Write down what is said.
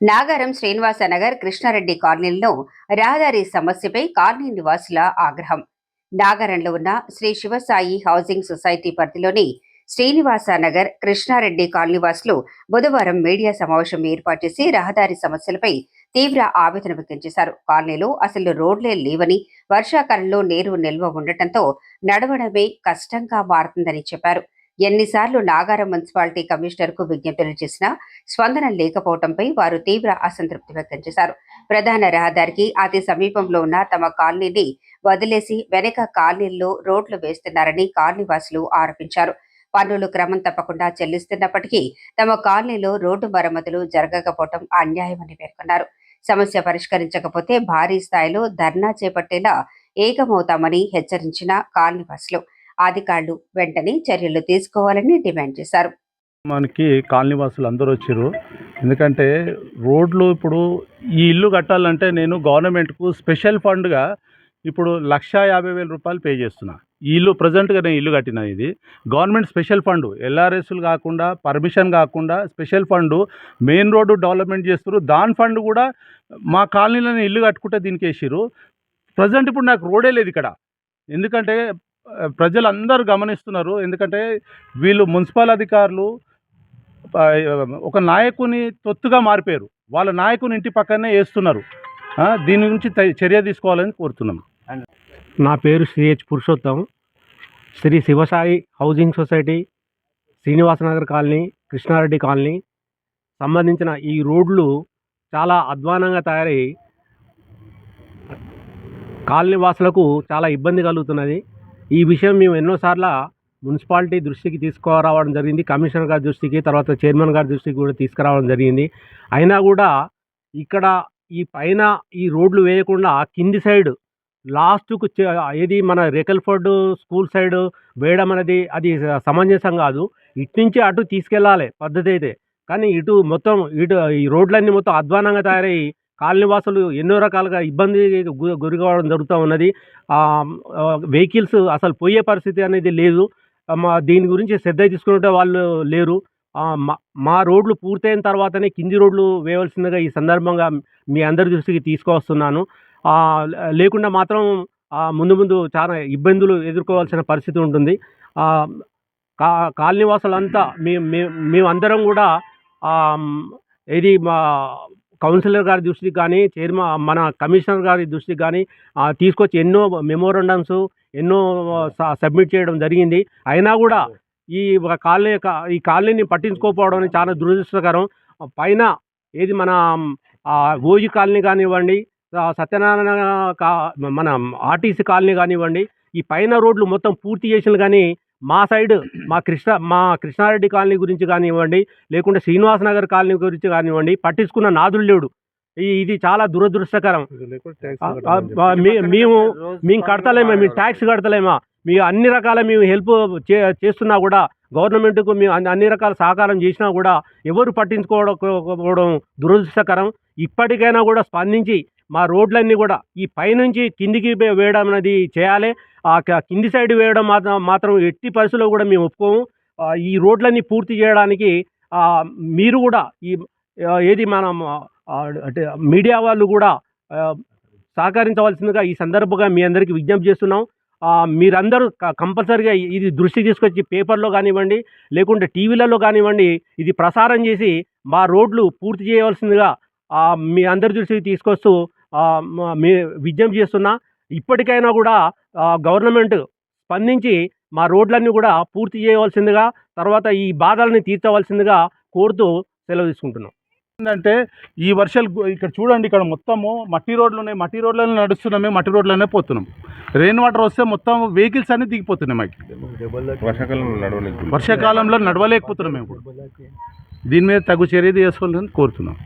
నాగారం శ్రీనివాస నగర్ కృష్ణారెడ్డి కాలనీలో రహదారి సమస్యపై కాలనీ నివాసుల ఆగ్రహం. నాగారంలో ఉన్న శ్రీ శివసాయి హౌసింగ్ సొసైటీ పరిధిలోని శ్రీనివాస నగర్ కృష్ణారెడ్డి కాలనీవాసులు బుధవారం మీడియా సమావేశం ఏర్పాటు చేసి రహదారి సమస్యలపై తీవ్ర ఆవేదన వ్యక్తం చేశారు. కాలనీలో అసలు రోడ్లే లేవని వర్షాకాలంలో నీరు నిల్వ ఉండటంతో నడవడమే కష్టంగా మారుతుందని చెప్పారు. ఎన్నిసార్లు నాగారం మున్సిపాలిటీ కమిషనర్కు విజ్ఞప్తులు చేసినా స్పందన లేకపోవడంపై వారు తీవ్ర అసంతృప్తి వ్యక్తం చేశారు. ప్రధాన రహదారికి అతి సమీపంలో ఉన్న తమ కాలనీని వదిలేసి వెనక కాలనీల్లో రోడ్లు వేస్తున్నారని కాలనీవాసులు ఆరోపించారు. పన్నులు క్రమం తప్పకుండా చెల్లిస్తున్నప్పటికీ తమ కాలనీలో రోడ్డు మరమ్మతులు జరగకపోవడం అన్యాయమని పేర్కొన్నారు. సమస్య పరిష్కరించకపోతే భారీ స్థాయిలో ధర్నా చేపట్టేలా ఏకమవుతామని హెచ్చరించిన కాలనీవాసులు. అధికారులు వెంటనే చర్యలు తీసుకోవాలని డిమాండ్ చేశారు. మనకి కాలనీ వాసులు అందరూ వచ్చారు. ఎందుకంటే రోడ్లు ఇప్పుడు ఈ ఇల్లు కట్టాలంటే నేను గవర్నమెంట్కు స్పెషల్ ఫండ్గా ఇప్పుడు లక్ష యాభై వేల రూపాయలు పే చేస్తున్నా. ఈ ఇల్లు ప్రజెంట్గా నేను ఇల్లు కట్టిన ఇది. గవర్నమెంట్ స్పెషల్ ఫండ్ ఎల్ఆర్ఎస్లు కాకుండా పర్మిషన్ కాకుండా special fund main road development చేస్తారు దాని ఫండ్ కూడా మా కాలనీలో ఇల్లు కట్టుకుంటే దీనికి వేసారు ప్రజెంట్ ఇప్పుడు నాకు రోడే లేదు ఇక్కడ. ఎందుకంటే ప్రజలందరూ గమనిస్తున్నారు. ఎందుకంటే వీళ్ళు మున్సిపల్ అధికారులు ఒక నాయకుని తొత్తుగా మారిపోయారు. వాళ్ళ నాయకుని ఇంటి పక్కనే వేస్తున్నారు. దీని గురించి చర్య తీసుకోవాలని కోరుతున్నాం. నా పేరు CH Purushottam. Sri Sivasai housing society Srinivasanagar colony Krishnareddy colony. సంబంధించిన ఈ రోడ్లు చాలా అధ్వానంగా తయారై కాలనీ వాసులకు చాలా ఇబ్బంది కలుగుతున్నది. ఈ విషయం మేము ఎన్నోసార్లు మున్సిపాలిటీ దృష్టికి తీసుకురావడం జరిగింది కమిషనర్ గారి దృష్టికి తర్వాత చైర్మన్ గారి దృష్టికి కూడా తీసుకురావడం జరిగింది. అయినా కూడా ఇక్కడ ఈ పైన ఈ రోడ్లు వేయకుండా కింది సైడ్ లాస్ట్కు ఏది మన రేకల్ఫోర్డ్ స్కూల్ సైడ్ వేయడం అనేది అది సమంజసం కాదు. ఇటు నుంచి అటు తీసుకెళ్ళాలి పద్ధతి అయితే కానీ ఇటు మొత్తం ఇటు ఈ రోడ్లన్నీ మొత్తం అధ్వానంగా తయారై కాలనీవాసులు ఎన్నో రకాలుగా ఇబ్బంది గురి కావడం జరుగుతూ ఉన్నది. వెహికల్స్ అసలు పోయే పరిస్థితి అనేది లేదు. మా దీని గురించి శ్రద్ధ తీసుకుంటే వాళ్ళు లేరు. మా- మా రోడ్లు పూర్తయిన తర్వాతనే కింది రోడ్లు వేయవలసిందిగా ఈ సందర్భంగా మీ అందరి దృష్టికి తీసుకువస్తున్నాను. లేకుండా మాత్రం ముందు ముందు చాలా ఇబ్బందులు ఎదుర్కోవాల్సిన పరిస్థితి ఉంటుంది. కా కాలనీవాసులంతా మేము మేమందరం కూడా ఇది మా కౌన్సిలర్ గారి దృష్టికి కానీ చైర్మన్ మన కమిషనర్ గారి దృష్టికి కానీ తీసుకొచ్చి ఎన్నో మెమోరండమ్స్ ఎన్నో స- సబ్మిట్ చేయడం జరిగింది. అయినా కూడా ఈ ఒక కాలనీ ఈ కాలనీని పట్టించుకోకపోవడం చాలా దురదృష్టకరం. పైన ఏది మన ఓజీ కాలనీ కానివ్వండి సత్యనారాయణ కా మన ఆర్టీసీ కాలనీ కానివ్వండి ఈ పైన రోడ్లు మొత్తం పూర్తి చేసిన కానీ మా సైడ్ మా కృష్ణ మా కృష్ణారెడ్డి కాలనీ గురించి కానివ్వండి లేకుంటే శ్రీనివాస నగర్ కాలనీ గురించి కానివ్వండి పట్టించుకున్న నాదులు లేడు. ఇది చాలా దురదృష్టకరం. మేము మేము కడతలేమా? మేము ట్యాక్స్ కడతలేమా? మీ అన్ని రకాల మేము హెల్ప్ చే చేస్తున్నా కూడా గవర్నమెంట్కు మేము అన్ని అన్ని రకాల సహకారం చేసినా కూడా ఎవరు పట్టించుకోవడం దురదృష్టకరం. ఇప్పటికైనా కూడా స్పందించి మా రోడ్లన్నీ కూడా ఈ పైనుంచి కిందికి వేయడం అనేది చేయాలి. ఆ కింది సైడ్ వేయడం మాత్రం మాత్రం ఎట్టి పరిస్థితుల్లో కూడా మేము ఒప్పుకోము. ఈ రోడ్లన్నీ పూర్తి చేయడానికి మీరు కూడా ఈ ఏది మనం అంటే మీడియా వాళ్ళు కూడా సహకరించవలసిందిగా ఈ సందర్భంగా మీ అందరికీ విజ్ఞప్తి చేస్తున్నాం. మీరందరూ కంపల్సరిగా ఇది దృష్టి తీసుకొచ్చి పేపర్లో కానివ్వండి లేకుంటే టీవీలలో కానివ్వండి ఇది ప్రసారం చేసి మా రోడ్లు పూర్తి చేయవలసిందిగా మీ అందరి దృష్టికి తీసుకొస్తూ మ- మీ విజ్ఞప్తి చేస్తున్నా ఇప్పటికైనా కూడా గవర్నమెంట్ స్పందించి మా రోడ్లన్నీ కూడా పూర్తి చేయవలసిందిగా తర్వాత ఈ బాధల్ని తీర్చవలసిందిగా కోరుతూ సెలవు తీసుకుంటున్నాం. ఏంటంటే ఈ వర్షాలు ఇక్కడ చూడండి ఇక్కడ మొత్తము మట్టి రోడ్లు ఉన్నాయి మట్టి రోడ్లలో నడుస్తున్నాం మేము మట్టి రోడ్లనే పోతున్నాం. రెయిన్ వాటర్ వస్తే మొత్తం వెహికల్స్ అన్ని దిగిపోతున్నాయి మాకు. వర్షాకాలంలో నడవలేదు వర్షాకాలంలో నడవలేకపోతున్నాం మేము ఇప్పుడు దీని మీద తగు చర్య తీసుకోవాలని కోరుతున్నాం.